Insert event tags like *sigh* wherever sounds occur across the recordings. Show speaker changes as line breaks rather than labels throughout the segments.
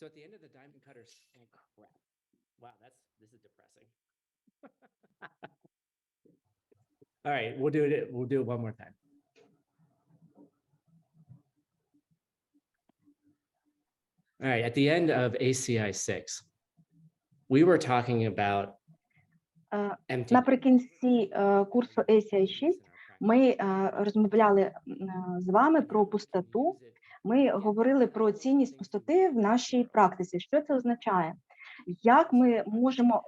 So at the end of the diamond cutter, s- oh crap. Wow, that's, this is depressing. *laughs* All right, we'll do it, we'll do it one more time. All right, at the end of ACI six, we were talking about
Е,
empty.
Наприкінці е, курсу ACI 6 ми е, розмовляли м, е, з вами про пустоту. Ми говорили про цінність пустоти в нашій практиці. Що це означає? Як ми можемо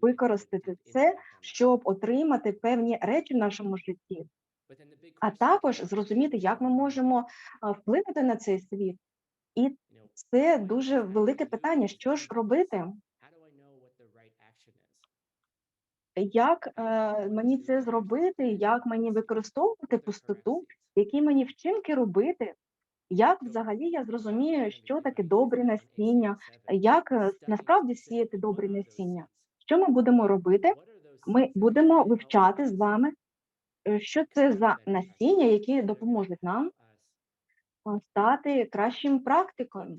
використати це, щоб отримати певні речі в нашому житті, а також зрозуміти, як ми можемо вплинути на цей світ. І це дуже велике питання: що ж робити? Як е, мені це зробити? Як мені використовувати пустоту? Які мені вчинки робити? Як взагалі я зрозумію, що таке добре насіння? Як е, насправді сіяти добре насіння? Що ми будемо робити? Ми будемо вивчати з вами, е, що це за насіння, які допоможуть нам е, стати кращим практиком.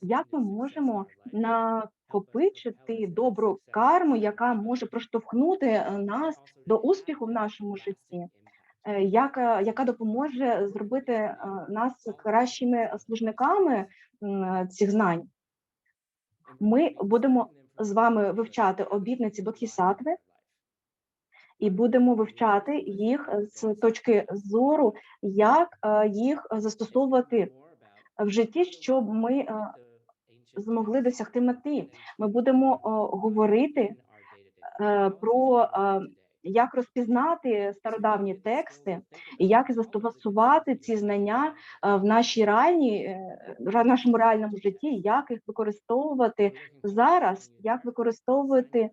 Як ми можемо накопичити добру карму, яка може проштовхнути е, нас до успіху в нашому житті, Е, як, е, яка допоможе зробити нас кращими служниками цих знань. Ми будемо з вами вивчати обітниці Бодхісаттви і будемо вивчати їх з точки зору, як їх застосовувати в житті, щоб ми е, змогли досягти мети. Ми будемо е, говорити е, про як розпізнати стародавні тексти і як застосувати ці знання в нашій реальній е, в нашому реальному житті, як їх використовувати зараз, як використовувати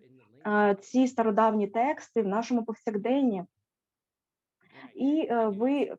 ці стародавні тексти в нашому повсякденні. І ви